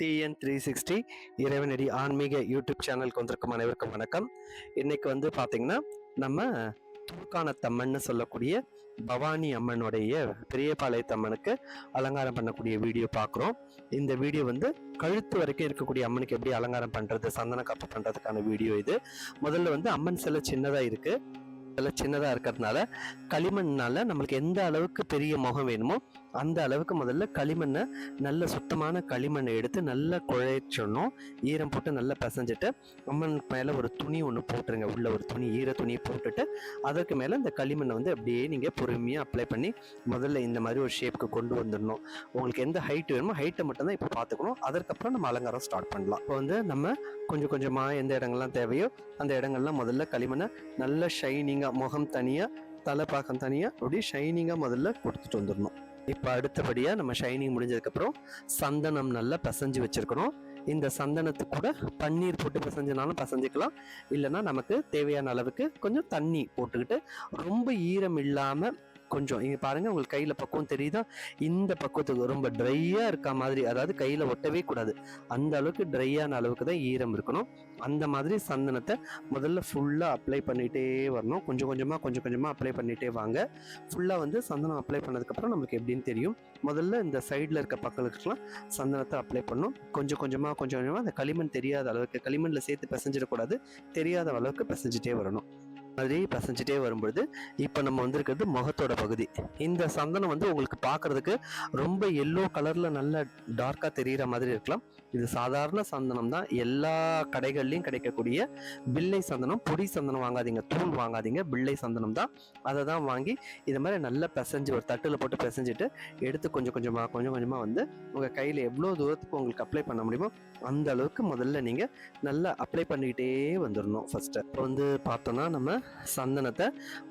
TN three sixty இறைவனடி ஆன்மீக YouTube சேனலுக்கு வந்திருக்கும் அனைவருக்கும் வணக்கம். இன்னைக்கு வந்து பார்த்தீங்கன்னா நம்ம தூக்கானத்தம்மன்னு சொல்லக்கூடிய பவானி அம்மனுடைய பெரியபாளையத்தம்மனுக்கு அலங்காரம் பண்ணக்கூடிய வீடியோ பார்க்குறோம் இந்த வீடியோ வந்து கழுத்து வரைக்கும் இருக்கக்கூடிய அம்மனுக்கு எப்படி அலங்காரம் பண்ணுறது சந்தன காப்பு பண்ணுறதுக்கான வீடியோ இது. முதல்ல வந்து அம்மன் சிலை சின்னதாக இருக்குது சிலை சின்னதாக இருக்கிறதுனால களிமண்ணால நம்மளுக்கு எந்த அளவுக்கு பெரிய முகம் வேணுமோ அந்த அளவுக்கு முதல்ல களிமண்ணை நல்ல சுத்தமான களிமண்ணை எடுத்து நல்லா குழைச்சிடணும் ஈரம் போட்டு நல்லா பிசைஞ்சிட்டு அம்மன் மேலே ஒரு துணி ஒன்று போட்டுருங்க. உள்ள ஒரு துணி ஈர துணியை போட்டுட்டு அதற்கு மேலே இந்த களிமண்ணை வந்து அப்படியே நீங்கள் பொறுமையாக அப்ளை பண்ணி முதல்ல இந்த மாதிரி ஒரு ஷேப்புக்கு கொண்டு வந்துடணும். உங்களுக்கு எந்த ஹைட் வேணுமோ ஹைட்டை மட்டும்தான் இப்போ பார்த்துக்கணும். அதற்கப்புறம் நம்ம அலங்காரம் ஸ்டார்ட் பண்ணலாம். இப்போ வந்து நம்ம கொஞ்சம் கொஞ்சமாக எந்த இடங்கள்லாம் தேவையோ அந்த இடங்கள்லாம் முதல்ல களிமண்ணை நல்லா ஷைனிங்காக முகம் தனியாக தலைப்பாக்கம் தனியாக அப்படியே ஷைனிங்காக முதல்ல கொடுத்துட்டு வந்துடணும். இப்போ அடுத்தபடியாக நம்ம ஷைனிங் முடிஞ்சதுக்கப்புறம் சந்தனம் நல்லா பிசைஞ்சு வச்சுருக்கணும். இந்த சந்தனத்துக்கு கூட பன்னீர் போட்டு பிசைஞ்சினாலும் பிசைஞ்சிக்கலாம். இல்லைன்னா நமக்கு தேவையான அளவுக்கு கொஞ்சம் தண்ணி போட்டுக்கிட்டு ரொம்ப ஈரம் இல்லாமல் கொஞ்சம் இங்கே பாருங்கள் உங்களுக்கு கையில் பக்குவம் தெரியுதா? இந்த பக்குவத்துக்கு ரொம்ப ட்ரையாக இருக்க மாதிரி அதாவது கையில் ஒட்டவே கூடாது. அந்த அளவுக்கு ட்ரையான அளவுக்கு தான் ஈரம் இருக்கணும். அந்த மாதிரி சந்தனத்தை முதல்ல ஃபுல்லாக அப்ளை பண்ணிகிட்டே வரணும். கொஞ்சம் கொஞ்சமாக கொஞ்சம் கொஞ்சமாக அப்ளை பண்ணிகிட்டே வாங்க. ஃபுல்லாக வந்து சந்தனம் அப்ளை பண்ணதுக்கப்புறம் நமக்கு எப்படின்னு தெரியும். முதல்ல இந்த சைடில் இருக்க பக்கங்களுக்குலாம் சந்தனத்தை அப்ளை பண்ணணும். கொஞ்சம் கொஞ்சமாக கொஞ்சம் கொஞ்சமாக அந்த களிமண் தெரியாத அளவுக்கு களிமண்ணில் சேர்த்து பிசைஞ்சிடக்கூடாது. தெரியாத அளவுக்கு பிசைஞ்சிட்டே வரணும். மாதிரி பசஞ்சிட்டே வரும்பொழுது இப்போ நம்ம வந்திருக்கிறது முகத்தோட பகுதி. இந்த சந்தனம் வந்து உங்களுக்கு பார்க்கறதுக்கு ரொம்ப எல்லோ கலரில் நல்ல டார்க்காக தெரிகிற மாதிரி இருக்கலாம். இது சாதாரண சந்தனம் தான். எல்லா கடைகள்லையும் கிடைக்கக்கூடிய பில்லை சந்தனம் பொடி சந்தனம் வாங்காதீங்க தூள் வாங்காதீங்க பில்லை சந்தனம் தான். அதை தான் வாங்கி இது மாதிரி நல்லா பிசைஞ்சு ஒரு தட்டில் போட்டு பிசைஞ்சிட்டு எடுத்து கொஞ்சம் கொஞ்சமாக கொஞ்சம் கொஞ்சமாக வந்து உங்கள் கையில் எவ்வளோ தூரத்துக்கு உங்களுக்கு அப்ளை பண்ண முடியுமோ அந்த அளவுக்கு முதல்ல நீங்கள் நல்லா அப்ளை பண்ணிக்கிட்டே வந்துடணும் ஃபஸ்ட்டு இப்போ வந்து பார்த்தோன்னா நம்ம சந்தனத்தை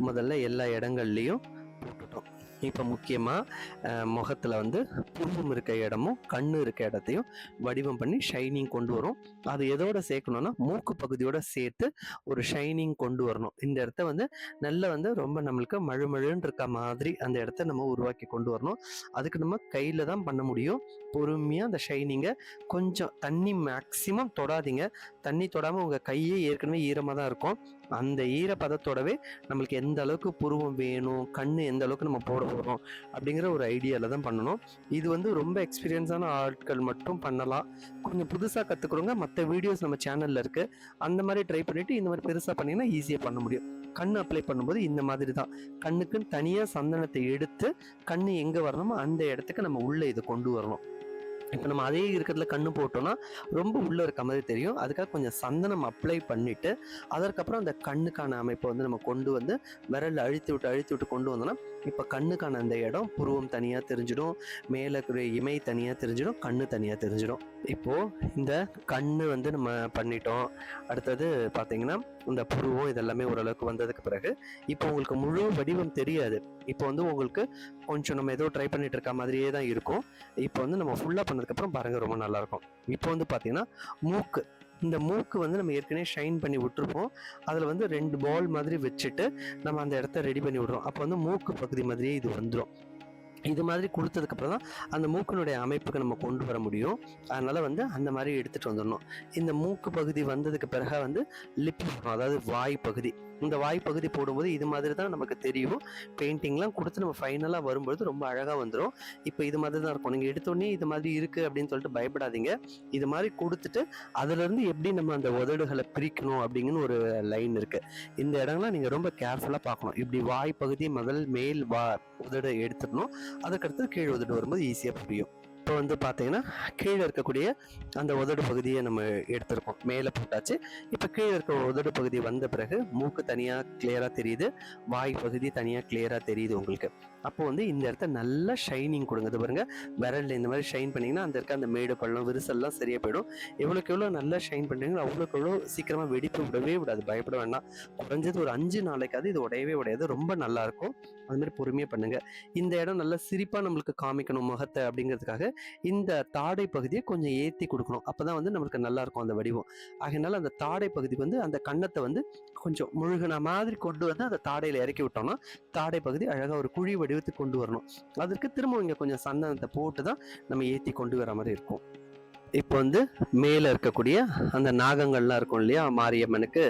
முதல்ல எல்லா இடங்கள்லையும் போட்டுட்டோம். இப்போ முக்கியமாக முகத்தில் வந்து புருவம் இருக்க இடமும் கண்ணு இருக்க இடத்தையும் வடிவம் பண்ணி ஷைனிங் கொண்டு வரும். அது எதோட சேர்க்கணும்னா மூக்கு பகுதியோட சேர்த்து ஒரு ஷைனிங் கொண்டு வரணும். இந்த இடத்த வந்து நல்ல வந்து ரொம்ப நம்மளுக்கு மழுமழுன்னு இருக்க மாதிரி அந்த இடத்த நம்ம உருவாக்கி கொண்டு வரணும். அதுக்கு நம்ம கையில் தான் பண்ண முடியும். பொறுமையாக அந்த ஷைனிங்கை கொஞ்சம் தண்ணி மேக்ஸிமம் தொடாதீங்க. தண்ணி தொடாமல் உங்கள் கையே ஏற்கனவே ஈரமாக தான் இருக்கும். அந்த ஈரப்பதத்தோடவே நம்மளுக்கு எந்த அளவுக்கு புருவம் வேணும் கண் எந்த அளவுக்கு நம்ம போட போகிறோம் அப்படிங்கிற ஒரு ஐடியாவில் தான் பண்ணணும். இது வந்து ரொம்ப எக்ஸ்பீரியன்ஸான ஆட்கள் மட்டும் பண்ணலாம். கொஞ்சம் புதுசாக கற்றுக்குறோங்க மற்ற வீடியோஸ் நம்ம சேனலில் இருக்குது அந்த மாதிரி ட்ரை பண்ணிவிட்டு இந்த மாதிரி பெருசாக பண்ணிங்கன்னா ஈஸியாக பண்ண முடியும். கண் அப்ளை பண்ணும்போது இந்த மாதிரி தான். கண்ணுக்குன்னு தனியாக சந்தனத்தை எடுத்து கண் எங்கே வரணுமோ அந்த இடத்துக்கு நம்ம உள்ளே இதை கொண்டு வரணும். இப்போ நம்ம அதே இருக்கிறதுல கண்ணு போட்டோம்னா ரொம்ப உள்ளே இருக்க மாதிரி தெரியும். அதுக்காக கொஞ்சம் சந்தனம் அப்ளை பண்ணிவிட்டு அதற்கப்புறம் அந்த கண்ணுக்கான அமைப்பை வந்து நம்ம கொண்டு வந்து விரலில் அழுத்தி விட்டு அழுத்தி விட்டு கொண்டு வந்தோம்னா இப்போ கண்ணுக்கான அந்த இடம் புருவம் தனியாக தெரிஞ்சிடும் மேலே இருக்கிற இமை தனியாக தெரிஞ்சிடும் கண்ணு தனியாக தெரிஞ்சிடும். இப்போது இந்த கண்ணு வந்து நம்ம பண்ணிட்டோம். அடுத்தது பார்த்தீங்கன்னா இந்த புருவம் இதெல்லாமே ஓரளவுக்கு வந்ததுக்கு பிறகு இப்போ உங்களுக்கு முழு வடிவம் தெரியாது. இப்போ வந்து உங்களுக்கு கொஞ்சம் நம்ம ஏதோ ட்ரை பண்ணிட்டு இருக்க மாதிரியே தான் இருக்கும். இப்போ வந்து நம்ம ஃபுல்லாக பண்ணதுக்கப்புறம் பாருங்கள் ரொம்ப நல்லாயிருக்கும் இப்போ வந்து பார்த்தீங்கன்னா மூக்கு. இந்த மூக்கு வந்து நம்ம ஏற்கனவே ஷைன் பண்ணி விட்டுருப்போம். அதில் வந்து ரெண்டு பால் மாதிரி வச்சுட்டு நம்ம அந்த இடத்த ரெடி பண்ணி விடுறோம். அப்போ வந்து மூக்கு பகுதி மாதிரியே இது வந்துடும் இது மாதிரி கொடுத்ததுக்கப்புறம் தான் அந்த மூக்கினுடைய அமைப்புக்கு நம்ம கொண்டு வர முடியும். அதனால் வந்து அந்த மாதிரி எடுத்துகிட்டு வந்துடணும். இந்த மூக்கு பகுதி வந்ததுக்கு பிறகு வந்து லிப் வரும் அதாவது வாய் பகுதி. இந்த வாய்ப்பகுதி போடும்போது இது மாதிரி தான் நமக்கு தெரியும். பெயிண்டிங்லாம் கொடுத்து நம்ம ஃபைனலாக வரும்பொழுது ரொம்ப அழகாக வந்துடும் இப்போ இது மாதிரி தான் இருக்கும். நீங்கள் எடுத்தோடனே இது மாதிரி இருக்குது அப்படின்னு சொல்லிட்டு பயப்படாதீங்க. இது மாதிரி கொடுத்துட்டு அதுலேருந்து எப்படி நம்ம அந்த உதடுகளை பிரிக்கணும் அப்படிங்கன்னு ஒரு லைன் இருக்குது இந்த இடங்கள்லாம் நீங்கள் ரொம்ப கேர்ஃபுல்லாக பார்க்கணும். இப்படி வாய்ப்பகுதி முதல் மேல் வா உதடு எடுத்துடணும். அதுக்கடுத்து கீழ் உதடு வரும்போது ஈஸியாக புரியும். இப்போ வந்து பார்த்தீங்கன்னா கீழே இருக்கக்கூடிய அந்த உதடு பகுதியை நம்ம எடுத்திருக்கோம். மேலே போட்டாச்சு. இப்போ கீழே இருக்க உதடு பகுதி வந்த பிறகு மூக்கு தனியாக கிளியராக தெரியுது. வாய் பகுதி தனியாக கிளியராக தெரியுது உங்களுக்கு. அப்போ வந்து இந்த இடத்த நல்லா ஷைனிங் கொடுங்க. இது பாருங்க விரலில் இந்த மாதிரி ஷைன் பண்ணிங்கன்னா அந்த இருக்க அந்த மேடு பள்ளம் விரிசல்லாம் சரியாக போயிடும். எவ்வளோக்கு எவ்வளோ நல்லா ஷைன் பண்ணுறீங்களோ அவ்வளோக்கு எவ்வளோ சீக்கிரமாக வெடிப்பு விடவே விடாது. பயப்பட வேண்டாம். குறைஞ்சது ஒரு அஞ்சு நாளைக்காவது இது உடையவே உடையாது. ரொம்ப நல்லாயிருக்கும் அது மாதிரி பொறுமையாக பண்ணுங்கள் இந்த இடம் நல்லா சிரிப்பாக நம்மளுக்கு காமிக்கணும். முகத்தை அப்படிங்கிறதுக்காக இந்த தாடை பகுதியை கொஞ்சம் ஏற்றி கொடுக்கணும். அப்போ தான் வந்து நம்மளுக்கு நல்லாயிருக்கும் அந்த வடிவம். ஆகையினால அந்த தாடை பகுதி வந்து அந்த கன்னத்தை வந்து கொஞ்சம் முழுகின மாதிரி கொண்டு வந்து அந்த தாடையில் இறக்கி விட்டோம்னா தாடை பகுதி அழகாக ஒரு குழி வடிவத்துக்கு கொண்டு வரணும். அதற்கு திரும்ப இங்கே கொஞ்சம் சந்தனத்தை போட்டு தான் நம்ம ஏற்றி கொண்டு வர மாதிரி இருக்கும். இப்போ வந்து மேலே இருக்கக்கூடிய அந்த நாகங்கள்லாம் இருக்கும் இல்லையா? மாரியம்மனுக்கு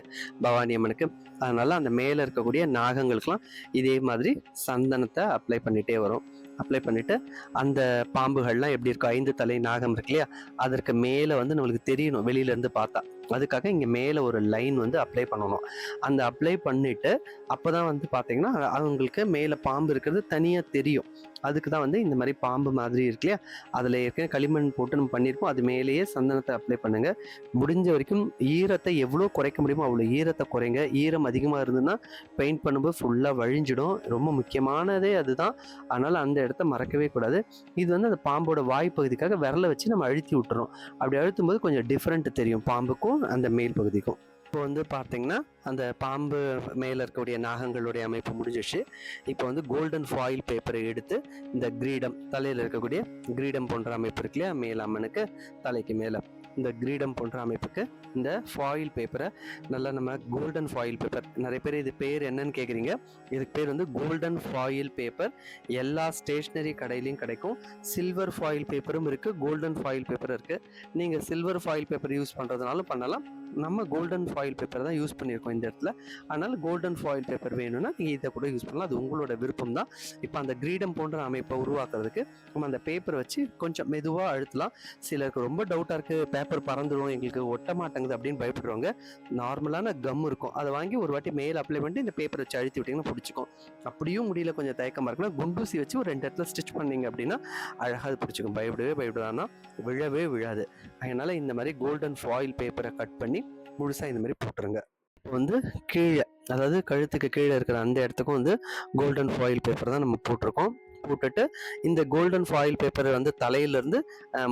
பவானி அம்மனுக்கு. அதனால் அந்த மேலே இருக்கக்கூடிய நாகங்களுக்கெல்லாம் இதே மாதிரி சந்தனத்தை அப்ளை பண்ணிகிட்டே வரும். அப்ளை பண்ணிவிட்டு அந்த பாம்புகள்லாம் எப்படி இருக்கும் ஐந்து தலை நாகம் இருக்கு இல்லையா? அதற்கு மேலே வந்து நம்மளுக்கு தெரியணும் வெளியிலேருந்து பார்த்தா. அதுக்காக இங்கே மேலே ஒரு லைன் வந்து அப்ளை பண்ணணும். அந்த அப்ளை பண்ணிவிட்டு அப்போ தான் வந்து பார்த்தீங்கன்னா அவங்களுக்கு மேலே பாம்பு இருக்கிறது தனியாக தெரியும். அதுக்கு தான் வந்து இந்த மாதிரி பாம்பு மாதிரி இருக்கு இல்லையா? அதில் ஏற்கனவே களிமண் போட்டு நம்ம பண்ணியிருப்போம் அது மேலேயே சந்தனத்தை அப்ளை பண்ணுங்கள் முடிஞ்ச வரைக்கும் ஈரத்தை எவ்வளோ குறைக்க முடியுமோ அவ்வளோ ஈரத்தை குறைங்க. ஈரம் அதிகமாக இருந்ததுன்னா பெயிண்ட் பண்ணும்போது ஃபுல்லாக வழிஞ்சிடும். ரொம்ப முக்கியமானதே அதுதான். அதனால் அந்த இடத்த மறக்கவே கூடாது. இது வந்து அந்த பாம்போட வாய் பகுதிக்காக விரலை வச்சு நம்ம அழுத்தி விட்டுறோம் அப்படி அழுத்தும் போது கொஞ்சம் டிஃப்ரெண்ட் தெரியும். பாம்புக்கும் அந்த மேல் பகுதிக்கும். இப்போ வந்து பார்த்தீங்கன்னா அந்த பாம்பு மேலே இருக்கக்கூடிய நாகங்களுடைய அமைப்பு முடிஞ்சிச்சு இப்போ வந்து கோல்டன் ஃபாயில் பேப்பரை எடுத்து இந்த கிரீடம் தலையில் இருக்கக்கூடிய கிரீடம் போன்ற அமைப்பு இருக்கு இல்லையா? மேலம்மனுக்கு தலைக்கு மேலே. இந்த கிரீடம் போன்ற அமைப்புக்கு இந்த ஃபாயில் பேப்பரை நல்லா நம்ம கோல்டன் ஃபாயில் பேப்பர் நிறைய பேர் இது பேர் என்னன்னு கேட்குறீங்க இதுக்கு பேர் வந்து கோல்டன் ஃபாயில் பேப்பர் எல்லா ஸ்டேஷ்னரி கடையிலையும் கிடைக்கும். சில்வர் ஃபாயில் பேப்பரும் இருக்குது கோல்டன் ஃபாயில் பேப்பரும் இருக்குது நீங்கள் சில்வர் ஃபாயில் பேப்பர் யூஸ் பண்ணுறதுனாலும் பண்ணலாம். நம்ம கோல்டன் ஃபாயில் பேப்பர் தான் யூஸ் பண்ணியிருக்கோம். இந்த இடத்துல. அதனால் கோல்டன் ஃபாயில் பேப்பர் வேணும்னா நீங்கள் இதை கூட யூஸ் பண்ணலாம். அது உங்களோட விருப்பம் தான் இப்போ அந்த கிரீடம் போன்ற அமைப்பை உருவாக்குறதுக்கு நம்ம அந்த பேப்பர் வச்சு கொஞ்சம் மெதுவாக அழுத்தலாம். சிலருக்கு ரொம்ப டவுட்டாக இருக்குது பேப்பர் பறந்துடும் எங்களுக்கு ஒட்ட மாட்டேங்குது அப்படின்னு பயப்படுறவங்க நார்மலான கம் இருக்கும். அதை வாங்கி ஒரு வாட்டி மேலே அப்ளை பண்ணிட்டு இந்த பேப்பர் வச்சு அழுத்தி விட்டிங்கன்னா பிடிச்சிக்கும். அப்படியும் முடியல கொஞ்சம் தயக்கமாக இருக்குன்னா குண்டூசி வச்சு ஒரு ரெண்டு இடத்துல ஸ்டிச் பண்ணீங்க அப்படின்னா அழகாக பிடிச்சிக்கும். பயப்படவே பயப்படாதுன்னா விழவே விழாது. அதனால் இந்த மாதிரி கோல்டன் ஃபாயில் பேப்பரை கட் பண்ணி முழுசாக இந்த மாதிரி போட்டுருங்க. வந்து கீழே அதாவது கழுத்துக்கு கீழே இருக்கிற அந்த இடத்துக்கும் வந்து கோல்டன் ஃபாயில் பேப்பர் தான் நம்ம போட்டிருக்கோம். போட்டுட்டு இந்த கோல்டன் ஃபாயில் பேப்பர் வந்து தலையிலேருந்து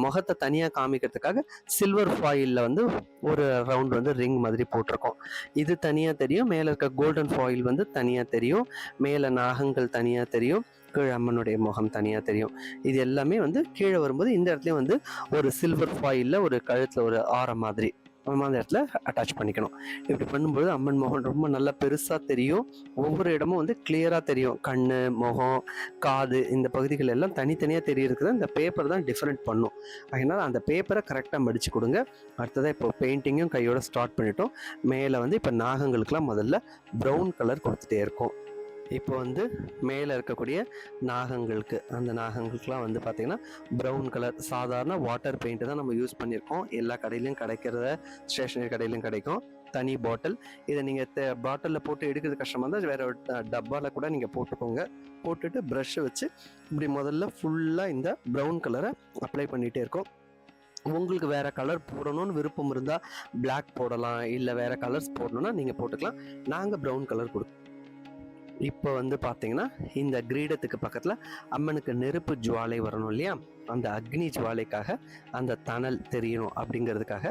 முகத்தை தனியாக காமிக்கிறதுக்காக சில்வர் ஃபாயிலில் வந்து ஒரு ரவுண்ட் வந்து ரிங் மாதிரி போட்டிருக்கோம். இது தனியாக தெரியும் மேலே இருக்க கோல்டன் ஃபாயில் வந்து தனியாக தெரியும் மேலே நாகங்கள் தனியாக தெரியும் கீழே அம்மனுடைய முகம் தனியாக தெரியும். இது எல்லாமே வந்து கீழே வரும்போது இந்த இடத்துலையும் வந்து ஒரு சில்வர் ஃபாயிலில் ஒரு கழுத்தில் ஒரு ஆரம் மாதிரி. நம்ம அந்த இடத்துல அட்டாச் பண்ணிக்கணும். இப்படி பண்ணும்போது அம்மன் முகம் ரொம்ப நல்லா பெருசாக தெரியும். ஒவ்வொரு இடமும் வந்து கிளியராக தெரியும். கண் முகம் காது இந்த பகுதிகள் எல்லாம் தனித்தனியாக தெரியறதுக்கு இந்த பேப்பர் தான் டிஃப்ரெண்ட் பண்ணும். அதனால் அந்த பேப்பரை கரெக்டாக மடித்து கொடுங்க. அடுத்ததாக இப்போ பெயிண்டிங்கும் கையோட ஸ்டார்ட் பண்ணிட்டோம். மேலே வந்து இப்போ நாகங்களுக்கெல்லாம் முதல்ல ப்ரௌன் கலர் கொடுத்துட்டே இருக்கும். இப்போ வந்து மேலே இருக்கக்கூடிய நாகங்களுக்கு அந்த நாகங்களுக்குலாம் வந்து பார்த்திங்கன்னா ப்ரௌன் கலர் சாதாரண வாட்டர் பெயிண்ட்டு தான் நம்ம யூஸ் பண்ணியிருக்கோம். எல்லா கடையிலையும் கிடைக்கிறத ஸ்டேஷனரி கடையிலையும் கிடைக்கும். தனி பாட்டில் இதை நீங்கள் பாட்டிலில் போட்டு எடுக்கிறது கஷ்டமாக இருந்தால் வேறு ஒரு டப்பாவில் கூட நீங்கள் போட்டுக்கோங்க. போட்டுட்டு ப்ரஷ்ஷை வச்சு இப்படி முதல்ல ஃபுல்லாக இந்த ப்ரௌன் கலரை அப்ளை பண்ணிகிட்டே இருக்கோம். உங்களுக்கு வேறு கலர் போடணும்னு விருப்பம் இருந்தால் பிளாக் போடலாம். இல்லை வேறு கலர்ஸ் போடணுன்னா நீங்கள் போட்டுக்கலாம். நாங்கள் ப்ரௌன் கலர் கொடுப்போம் இப்போ வந்து பார்த்தீங்கன்னா இந்த கிரீடத்துக்கு பக்கத்தில் அம்மனுக்கு நெருப்பு ஜுவாலை வரணும் இல்லையா? அந்த அக்னி ஜுவாலைக்காக அந்த தணல் தெரியணும் அப்படிங்கிறதுக்காக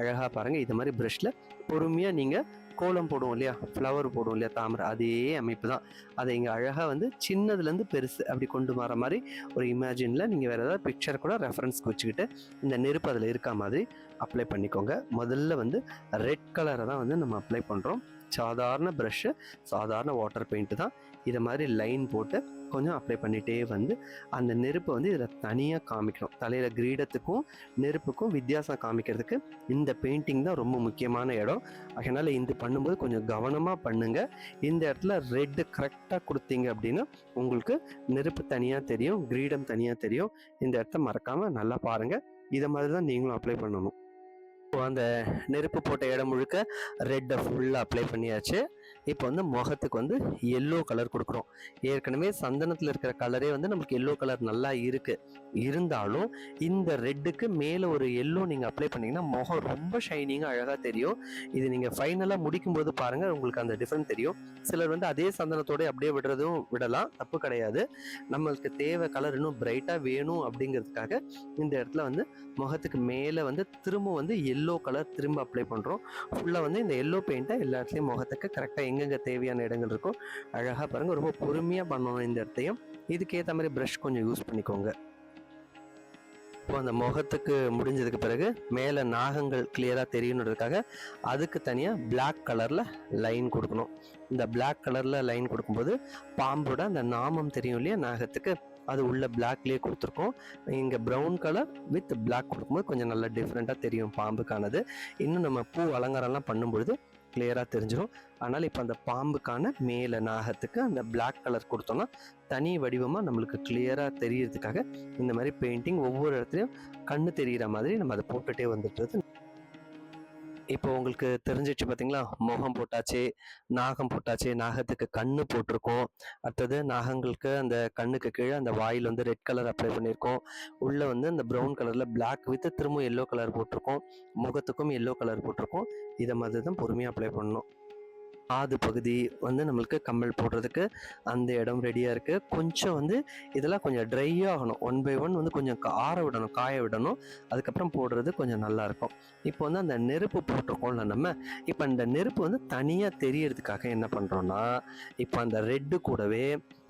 அழகாக பாருங்கள் இது மாதிரி ப்ரஷில் பொறுமையாக நீங்கள் கோலம் போடுவோம் இல்லையா? ஃப்ளவர் போடுவோம் இல்லையா? தாமரை. அதே அமைப்பு தான். அதை இங்கே அழகாக வந்து சின்னதுலேருந்து பெருசு அப்படி கொண்டு வர மாதிரி ஒரு இமேஜினில் நீங்கள் வேறு ஏதாவது பிக்சர் கூட ரெஃபரன்ஸ்க்கு வச்சுக்கிட்டு இந்த நெருப்பு அதில் இருக்க மாதிரி அப்ளை பண்ணிக்கோங்க. முதல்ல வந்து ரெட் கலரை தான் வந்து நம்ம அப்ளை பண்ணுறோம் சாதாரண ப்ரஷ்ஷு சாதாரண வாட்டர் பெயிண்ட்டு தான். இதை மாதிரி லைன் போட்டு கொஞ்சம் அப்ளை பண்ணிகிட்டே வந்து அந்த நெருப்பை வந்து இதில் தனியாக காமிக்கணும். தலையில் கிரீடத்துக்கும் நெருப்புக்கும் வித்தியாசம் காமிக்கிறதுக்கு இந்த பெயிண்டிங் தான் ரொம்ப முக்கியமான இடம். அதனால் இது பண்ணும்போது கொஞ்சம் கவனமாக பண்ணுங்கள் இந்த இடத்துல ரெட்டு கரெக்டாக கொடுத்தீங்க அப்படின்னா உங்களுக்கு நெருப்பு தனியாக தெரியும் கிரீடம் தனியாக தெரியும். இந்த இடத்த மறக்காமல் நல்லா பாருங்கள் இதை மாதிரி தான் நீங்களும் அப்ளை பண்ணணும். அந்த நெருப்பு போட்ட இடம் முழுக்க ரெட்டை ஃபுல்லாக அப்ளை பண்ணியாச்சு. இப்போ வந்து முகத்துக்கு வந்து எல்லோ கலர் கொடுக்குறோம். ஏற்கனவே சந்தனத்தில் இருக்கிற கலரே வந்து நமக்கு எல்லோ கலர் நல்லா இருக்கு. இருந்தாலும் இந்த ரெட்டுக்கு மேலே ஒரு எல்லோ நீங்கள் அப்ளை பண்ணீங்கன்னா முகம் ரொம்ப ஷைனிங்காக அழகாக தெரியும். இது நீங்கள் ஃபைனலாக முடிக்கும்போது பாருங்கள் உங்களுக்கு அந்த டிஃப்ரெண்ட் தெரியும். சிலர் வந்து அதே சந்தனத்தோடய அப்படியே விடுறதும் விடலாம் தப்பு கிடையாது. நம்மளுக்கு தேவை கலர் இன்னும் பிரைட்டாக வேணும் அப்படிங்கிறதுக்காக இந்த இடத்துல வந்து முகத்துக்கு மேலே வந்து திரும்ப வந்து எல்லோ கலர் திரும்ப அப்ளை பண்ணுறோம் ஃபுல்லாக வந்து இந்த எல்லோ பெயிண்ட்டை எல்லா இடத்துலையும் முகத்துக்கு கரெக்டாக எங்கெங்கே தேவையான இடங்கள் இருக்கோ அழகாக பாருங்கள் ரொம்ப பொறுமையாக பண்ணணும் இந்த இடத்தையும். இதுக்கேற்ற மாதிரி ப்ரஷ் கொஞ்சம் யூஸ் பண்ணிக்கோங்க. இப்போ அந்த முகத்துக்கு முடிஞ்சதுக்கு பிறகு மேலே நாகங்கள் கிளியராக தெரியணுன்றதுக்காக அதுக்கு தனியாக பிளாக் கலரில் லைன் கொடுக்கணும். இந்த பிளாக் கலரில் லைன் கொடுக்கும்போது பாம்போட அந்த நாமம் தெரியும் இல்லையா நாகத்துக்கு? அது உள்ள பிளாக்லேயே கொடுத்துருக்கோம். இங்கே ப்ரௌன் கலர் வித் பிளாக் கொடுக்கும்போது கொஞ்சம் நல்லா டிஃப்ரெண்ட்டாக தெரியும் பாம்புக்கானது. இன்னும் நம்ம பூ அலங்காரம்லாம் பண்ணும்பொழுது கிளியராக தெரிஞ்சிடும் ஆனால் இப்போ அந்த பாம்புக்கான மேலே நாகத்துக்கு அந்த பிளாக் கலர் கொடுத்தோம்னா தனி வடிவமாக நம்மளுக்கு கிளியராக தெரியறதுக்காக இந்த மாதிரி பெயிண்டிங் ஒவ்வொரு இடத்துலையும் கண்ணு தெரிகிற மாதிரி நம்ம அதை போட்டுகிட்டே வந்துட்டுறது இப்போ உங்களுக்கு தெரிஞ்சிச்சு பார்த்தீங்களா முகம் போட்டாச்சு நாகம் போட்டாச்சு நாகத்துக்கு கண்ணு போட்டிருக்கோம். அடுத்தது நாகங்களுக்கு அந்த கண்ணுக்கு கீழே அந்த வாயில் வந்து ரெட் கலர் அப்ளை பண்ணியிருக்கோம். உள்ளே வந்து அந்த ப்ரௌன் கலரில் பிளாக் வித் திரும்ப எல்லோ கலர் போட்டிருக்கோம். முகத்துக்கும் எல்லோ கலர் போட்டிருக்கோம். இதை மாதிரி தான் பொறுமையாக அப்ளை பண்ணணும். காது பகுதி வந்து நம்மளுக்கு கம்மல் போடுறதுக்கு அந்த இடம் ரெடியாக இருக்குது கொஞ்சம் வந்து இதெல்லாம் கொஞ்சம் ட்ரை ஆகணும். ஒன் பை ஒன் வந்து கொஞ்சம் ஆற விடணும் காய விடணும். அதுக்கப்புறம் போடுறது கொஞ்சம் நல்லாயிருக்கும் இப்போ வந்து அந்த நெருப்பு போட்டிருக்கோம்ல நம்ம இப்போ அந்த நெருப்பு வந்து தனியாக தெரியறதுக்காக என்ன பண்ணுறோன்னா இப்போ அந்த ரெட்டு கூடவே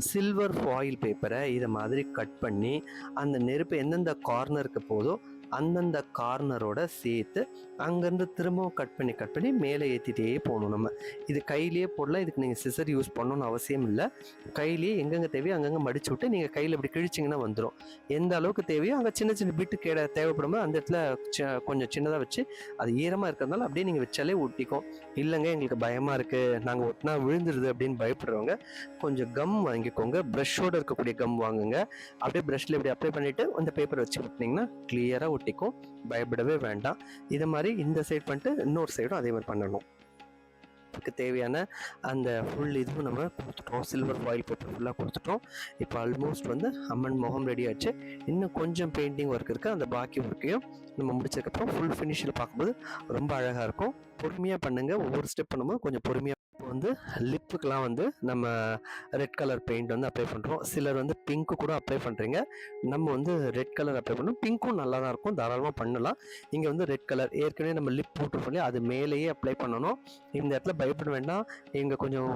சில்வர் ஃபாயில் பேப்பரை இதை மாதிரி கட் பண்ணி அந்த நெருப்பு எந்தெந்த கார்னருக்கு போதோ அந்தந்த கார்னரோட சேர்த்து அங்கேருந்து திரும்பவும் கட் பண்ணி கட் பண்ணி மேலே ஏற்றிட்டே போகணும் நம்ம. இது கையிலேயே போடலாம் இதுக்கு நீங்கள் சிசர் யூஸ் பண்ணணும்னு அவசியம் இல்லை. கையிலேயே எங்கெங்கே தேவையோ அங்கங்கே மடிச்சு விட்டு நீங்கள் கையில் இப்படி கிழிச்சிங்கன்னா வந்துடும் எந்த அளவுக்கு தேவையோ அங்கே சின்ன சின்ன பிட்டு கேட தேவைப்படும் அந்த இடத்துல கொஞ்சம் சின்னதாக வச்சு அது ஈரமாக இருக்கிறதுனால அப்படியே நீங்கள் வச்சாலே ஒட்டிக்கும். இல்லைங்க எங்களுக்கு பயமாக இருக்குது நாங்கள் ஒட்டினா விழுந்துருது அப்படின்னு பயப்படுறவங்க கொஞ்சம் கம் வாங்கிக்கோங்க. ப்ரஷ்ஷோடு இருக்கக்கூடிய கம் வாங்குங்க. அப்படியே ப்ரஷ்ஷில் இப்படி அப்ளை பண்ணிவிட்டு அந்த பேப்பர் வச்சு விட்டிங்கன்னா கிளியராக ஒட்டிக்கும் பயப்படவே வேண்டாம். இதை மாதிரி இந்த சைடு பண்ணிட்டு இன்னொரு சைடும் அதே மாதிரி பண்ணணும். அதுக்கு தேவையான அந்த ஃபுல் இதுவும் நம்ம கொடுத்துட்டோம். சில்வர் ஃபாயில் போட்டு ஃபுல்லாக கொடுத்துட்டோம். இப்போ ஆல்மோஸ்ட் வந்து அம்மன் முகம் ரெடி ஆச்சு. இன்னும் கொஞ்சம் பெயிண்டிங் ஒர்க் இருக்குது அந்த பாக்கி ஒர்க்கையும் நம்ம முடிச்சதுக்கப்புறம் ஃபுல் ஃபினிஷில் பார்க்கும்போது ரொம்ப அழகாக இருக்கும். பொறுமையாக பண்ணுங்கள் ஒவ்வொரு ஸ்டெப் பண்ணும்போது கொஞ்சம் பொறுமையாக வந்து லிப்புக்கெலாம் வந்து நம்ம ரெட் கலர் பெயிண்ட் வந்து அப்ளை பண்ணுறோம் சிலர் வந்து பிங்க்கு கூட அப்ளை பண்ணுறீங்க நம்ம வந்து ரெட் கலர் அப்ளை பண்ணோம். பிங்க்கும் நல்லா தான் இருக்கும். தாராளமாக பண்ணலாம். இங்கே வந்து ரெட் கலர் ஏற்கனவே நம்ம லிப் போட்டிருக்கோம் இல்லையா? அது மேலேயே அப்ளை பண்ணணும். இந்த இடத்துல பயப்பட வேண்டாம். இங்கே கொஞ்சம்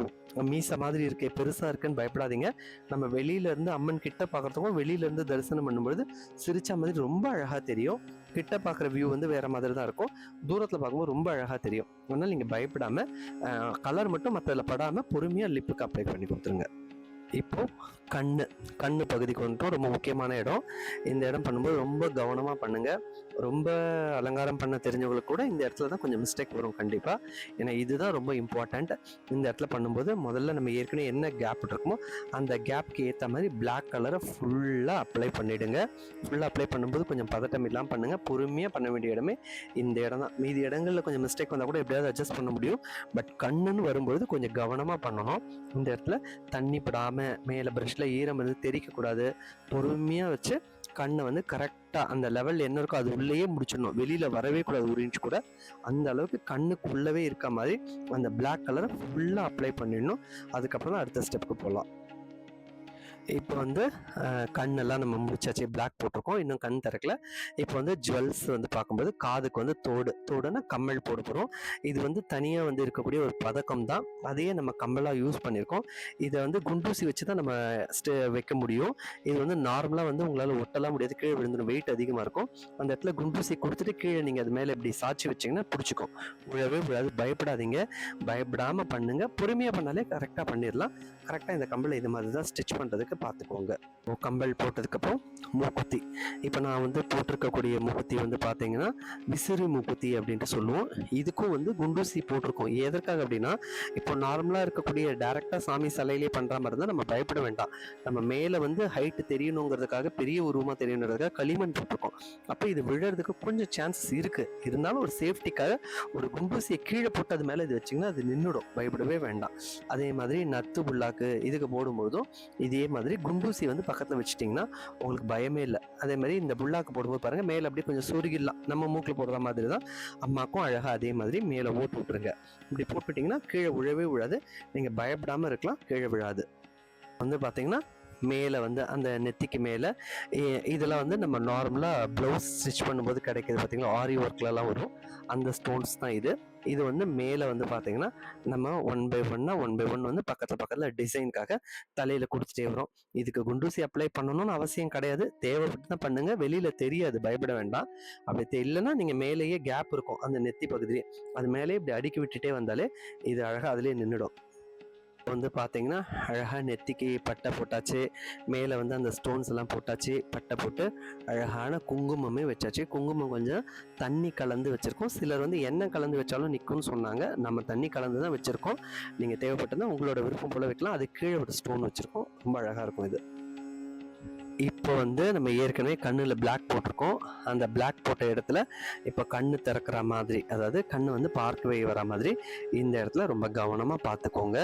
மீச மாதிரி இருக்கே. பெருசாக இருக்குன்னு பயப்படாதீங்க. நம்ம வெளியில இருந்து அம்மன் கிட்ட பார்க்குறதுக்கும் வெளியிலேருந்து தரிசனம் பண்ணும்பொழுது சிரிச்ச மாதிரி ரொம்ப அழகாக தெரியும். கிட்ட பார்க்குற வியூ வந்து வேறு மாதிரி தான் இருக்கும். தூரத்தில் பார்க்கும்போது ரொம்ப அழகாக தெரியும். அதனால் நீங்கள் பயப்படாமல் கலர் மட்டும் மற்றதில் படாமல் பொறுமையாக லிப்புக்கு அப்ளை பண்ணி கொடுத்துருங்க. இப்போது கண் கண் பகுதிக்கு வந்துட்டோம் ரொம்ப முக்கியமான இடம். இந்த இடம் பண்ணும்போது ரொம்ப கவனமாக பண்ணுங்கள் ரொம்ப அலங்காரம் பண்ண தெரிஞ்சவங்களுக்கு கூட இந்த இடத்துல தான் கொஞ்சம் மிஸ்டேக் வரும் கண்டிப்பாக ஏன்னா இதுதான் ரொம்ப இம்பார்ட்டண்ட் இந்த இடத்துல பண்ணும்போது முதல்ல நம்ம ஏற்கனவே என்ன கேப் இருக்குமோ அந்த கேப்க்கு ஏற்ற மாதிரி பிளாக் கலரை ஃபுல்லாக அப்ளை பண்ணிவிடுங்க ஃபுல்லாக அப்ளை பண்ணும்போது கொஞ்சம் பதட்டம் இல்லாமல் பண்ணுங்கள் பொறுமையாக பண்ண வேண்டிய இடமே இந்த இடம் தான். மீதி இடங்களில் கொஞ்சம் மிஸ்டேக் வந்தால் கூட எப்படியாவது அட்ஜஸ்ட் பண்ண முடியும். பட் கண்ணுன்னு வரும்பொழுது கொஞ்சம் கவனமாக பண்ணணும். இந்த இடத்துல தண்ணி படாமல் மேலே ப்ரஷ்ல ஈரம் இருந்து தெறிக்கக்கூடாது பொறுமையாக வச்சு கண்ணை வந்து கரெக்டாக அந்த லெவல் என்ன இருக்கோ அது உள்ளேயே முடிச்சிடணும். வெளியில் வரவே கூடாது ஒரு இன்ச் கூட. அந்த அளவுக்கு கண்ணுக்குள்ளவே இருக்க மாதிரி அந்த பிளாக் கலரை ஃபுல்லாக அப்ளை பண்ணிடணும். அதுக்கப்புறம் தான் அடுத்த ஸ்டெப்புக்கு போகலாம். இப்போ வந்து கண்ணெல்லாம் நம்ம முடிச்சாச்சு பிளாக் போட்டிருக்கோம். இன்னும் கண் திறக்கல. இப்போ வந்து ஜுவல்ஸ் வந்து பார்க்கும்போது காதுக்கு வந்து தோடு தோடுன்னா கம்மல் போட போகிறோம் இது வந்து தனியாக வந்து இருக்கக்கூடிய ஒரு பதக்கம் தான். அதையே நம்ம கம்மலாக யூஸ் பண்ணியிருக்கோம். இதை வந்து குண்டூசி வச்சு தான் நம்ம ஸ்டே வைக்க முடியும். இது வந்து நார்மலாக வந்து உங்களால் ஒட்டலாம் முடியாது. கீழே விழுந்துடும் வெயிட் அதிகமாக இருக்கும். அந்த இடத்துல குண்டூசி கொடுத்துட்டு கீழே நீங்கள் அது மேலே இப்படி சாய்ச்சி வச்சீங்கன்னா பிடிச்சிக்கும். விழவே விழாது பயப்படாதீங்க. பயப்படாமல் பண்ணுங்கள் பொறுமையாக பண்ணாலே கரெக்டாக பண்ணிடலாம். கரெக்டாக இந்த கம்பளை இது மாதிரி தான் ஸ்டிச் பண்ணுறதுக்கு பார்த்துக்கோங்க. கம்பல் போட்டதுக்கப்புறம் மூக்குத்தி. இப்போ நான் வந்து போட்டிருக்கக்கூடிய மூக்குத்தி வந்து பார்த்தீங்கன்னா விசிறி மூக்குத்தி அப்படின்ட்டு சொல்லுவோம். இதுக்கும் வந்து குண்டூசி போட்டிருக்கோம். எதற்காக அப்படின்னா இப்போ நார்மலாக இருக்கக்கூடிய டேரெக்டாக சாமி சிலையிலே பண்ணுற மாதிரி இருந்தால் நம்ம பயப்பட வேண்டாம். நம்ம மேலே வந்து ஹைட்டு தெரியணுங்கிறதுக்காக பெரிய உருவமாக தெரியணுங்கிறதுக்காக களிமண் போட்டிருக்கோம். அப்போ இது விழுறதுக்கு கொஞ்சம் சான்சஸ் இருக்குது இருந்தாலும் ஒரு சேஃப்டிக்காக ஒரு குண்டூசியை கீழே போட்டு அது மேலே இது வச்சிங்கன்னா அது நின்றுடும் பயப்படவே வேண்டாம். அதே மாதிரி நத்து புல்லாக்கு இதுக்கு போடும்போதும் இதே மாதிரி மாதிரி குண்டூசி வந்து பக்கத்தில் வச்சிட்டிங்கன்னா உங்களுக்கு பயமே இல்லை. அதே மாதிரி இந்த புல்லாக்கு போடும்போது பாருங்கள் மேலே அப்படியே கொஞ்சம் சுருகிடலாம். நம்ம மூக்கில் போடுற மாதிரி தான் அம்மாக்கும் அழகாக அதே மாதிரி மேலே ஓட்டு விட்ருங்க இப்படி போட்டுட்டிங்கன்னா கீழே விழவே விழாது நீங்கள் பயப்படாமல் இருக்கலாம் கீழே விழாது. வந்து பார்த்தீங்கன்னா மேலே வந்து அந்த நெத்திக்கு மேலே இதெல்லாம் வந்து நம்ம நார்மலாக ப்ளவுஸ் ஸ்டிச் பண்ணும்போது கிடைக்கிது பார்த்திங்கன்னா ஆரி ஒர்க்லலாம் வரும். அந்த ஸ்டோன்ஸ் தான் இது. இது வந்து மேலே வந்து பார்த்தீங்கன்னா நம்ம ஒன் பை ஒன்னாக ஒன் பை ஒன் வந்து பக்கத்தில் பக்கத்தில் டிசைனுக்காக தலையில் கொடுத்துட்டே வரும். இதுக்கு குண்டூசி அப்ளை பண்ணணும்னு அவசியம் கிடையாது. தேவைப்பட்டு தான் பண்ணுங்க. வெளியில் தெரியாது. பயப்பட வேண்டாம். அப்படி இல்லைன்னா நீங்கள் மேலேயே கேப் இருக்கும். அந்த நெத்தி பகுதியே அது மேலே இப்படி அடுக்கி விட்டுட்டே வந்தாலே இது அழகாக அதுலேயே நின்றுடும் வந்து பார்த்தீங்கன்னா அழகாக நெத்திக்கு பட்டை போட்டாச்சு. மேலே வந்து அந்த ஸ்டோன்ஸ் எல்லாம் போட்டாச்சு. பட்டை போட்டு அழகான குங்குமமே வச்சாச்சு. குங்குமம் கொஞ்சம் தண்ணி கலந்து வச்சுருக்கோம். சிலர் வந்து எண்ணெய் கலந்து வச்சாலும் நிற்கும்னு சொன்னாங்க. நம்ம தண்ணி கலந்து தான் வச்சுருக்கோம். நீங்கள் தேவைப்பட்டதுன்னா உங்களோட விருப்பம் போல் வைக்கலாம். அது கீழே ஒரு ஸ்டோன் வச்சுருக்கோம். ரொம்ப அழகாக இருக்கும் இது. இப்போ வந்து நம்ம ஏற்கனவே கண்ணில் பிளாக் போட்டிருக்கோம். அந்த பிளாக் போட்ட இடத்துல இப்போ கண் திறக்கிற மாதிரி அதாவது கண் வந்து பார்க்கவே வர மாதிரி இந்த இடத்துல ரொம்ப கவனமாக பார்த்துக்கோங்க.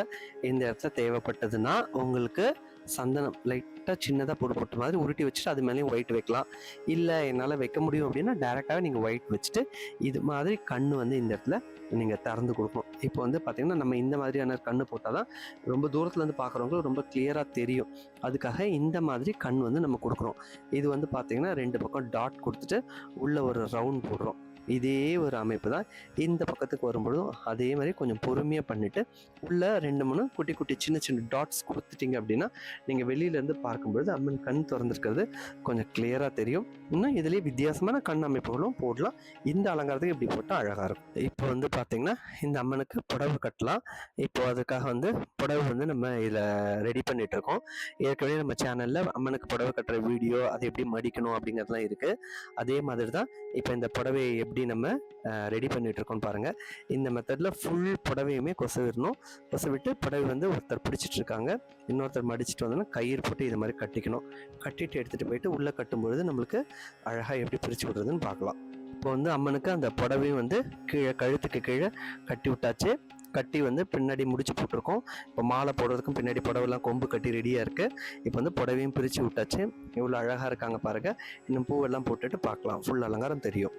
இந்த இடத்துல தேவைப்பட்டதுன்னா உங்களுக்கு சந்தனம் லைட்டாக சின்னதாக போட்டு போட்ட மாதிரி உருட்டி வச்சுட்டு அது மேலேயும் ஒயிட் வைக்கலாம். இல்லை என்னால் வைக்க முடியும் அப்படின்னா டேரெக்டாகவே நீங்கள் ஒயிட் வச்சுட்டு இது மாதிரி கண் வந்து இந்த இடத்துல நீங்கள் திறந்து கொடுக்கணும். இப்போ வந்து பார்த்திங்கன்னா நம்ம இந்த மாதிரியான கண்ணு போட்டால் தான் ரொம்ப தூரத்துலேருந்து பார்க்குறவங்களுக்கு ரொம்ப கிளியராக தெரியும். அதுக்காக இந்த மாதிரி கண் வந்து நம்ம கொடுக்குறோம் இது வந்து பார்த்தீங்கன்னா ரெண்டு பக்கம் டாட் கொடுத்துட்டு உள்ளே ஒரு ரவுண்ட் போடுறோம். இதே ஒரு அமைப்பு தான். இந்த பக்கத்துக்கு வரும்பொழுதும் அதே மாதிரி கொஞ்சம் பொறுமையாக பண்ணிவிட்டு உள்ளே ரெண்டு மூணு குட்டி குட்டி சின்ன சின்ன டாட்ஸ் கொடுத்துட்டீங்க அப்படின்னா நீங்கள் வெளியிலேருந்து பார்க்கும்பொழுது அம்மன் கண் திறந்துருக்கிறது கொஞ்சம் கிளியராக தெரியும். இன்னும் இதுலேயே வித்தியாசமான கண் அமைப்புகளும் போடலாம். இந்த அலங்காரத்துக்கு இப்படி போட்டால் அழகாக இருக்கும். இப்போ வந்து பார்த்திங்கன்னா இந்த அம்மனுக்கு புடவை கட்டலாம். இப்போ அதுக்காக வந்து புடவை வந்து நம்ம இதில் ரெடி பண்ணிகிட்டு இருக்கோம் ஏற்கனவே நம்ம சேனலில் அம்மனுக்கு புடவை கட்டுற வீடியோ அதை எப்படி மடிக்கணும் அப்படிங்கிறதுலாம் இருக்குது அதே மாதிரி தான் இப்போ இந்த புடவையை எப்படி நம்ம ரெடி பண்ணிட்டுருக்கோம் பாருங்கள் இந்த மெத்தடில் ஃபுல் புடவையுமே கொசவிடணும். கொசவிட்டு புடவை வந்து ஒருத்தர் பிடிச்சிட்ருக்காங்க இன்னொருத்தர் மடிச்சிட்டு வந்தோன்னா கயிறு போட்டு இது மாதிரி கட்டிக்கணும். கட்டிட்டு எடுத்துகிட்டு போயிட்டு உள்ளே கட்டும்பொழுது நம்மளுக்கு அழகாக எப்படி பிரித்து விடுறதுன்னு பார்க்கலாம் இப்போ வந்து அம்மனுக்கு அந்த புடவையும் வந்து கீழே கழுத்துக்கு கீழே கட்டி விட்டாச்சு. கட்டி வந்து பின்னாடி முடிச்சு போட்டிருக்கோம். இப்போ மாலை போடுறதுக்கும் பின்னாடி புடவைலாம் கொம்பு கட்டி ரெடியாக இருக்குது இப்போ வந்து புடவையும் பிரித்து விட்டாச்சு. இவ்வளோ அழகாக இருக்காங்க பாருங்கள் இன்னும் பூவெல்லாம் போட்டுட்டு பார்க்கலாம். ஃபுல் அலங்காரம் தெரியும்.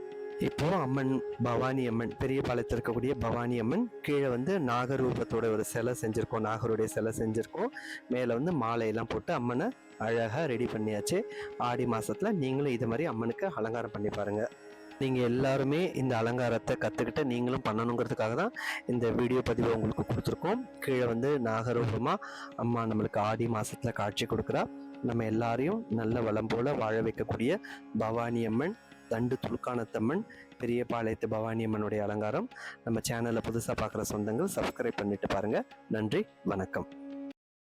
இப்போ அம்மன் பவானி அம்மன் பெரிய பாளையத்தில் இருக்கக்கூடிய பவானி அம்மன் கீழே வந்து நாகரூபத்தோட ஒரு சிலை செஞ்சுருக்கோம். நாகருடைய சிலை செஞ்சுருக்கோம். மேலே வந்து மாலையெல்லாம் போட்டு அம்மனை அழகாக ரெடி பண்ணியாச்சு. ஆடி மாதத்தில் நீங்களும் இது மாதிரி அம்மனுக்கு அலங்காரம் பண்ணி பாருங்கள் நீங்கள் எல்லாருமே இந்த அலங்காரத்தை கற்றுக்கிட்டு நீங்களும் பண்ணணுங்கிறதுக்காக தான் இந்த வீடியோ பதிவை உங்களுக்கு கொடுத்துருக்கோம். கீழே வந்து நாகரூபமாக அம்மா நம்மளுக்கு ஆடி மாதத்தில் காட்சி கொடுக்குறா. நம்ம எல்லாரையும் நல்ல வளம் போல வாழ வைக்கக்கூடிய பவானி அம்மன் தண்டு துலுக்கானத்தம்மன் பெரிய பாளையத்து பவானி அம்மனுடைய அலங்காரம். நம்ம சேனலை புதுசாக பார்க்குற சொந்தங்கள் சப்ஸ்கிரைப் பண்ணிட்டு பாருங்கள் நன்றி வணக்கம்.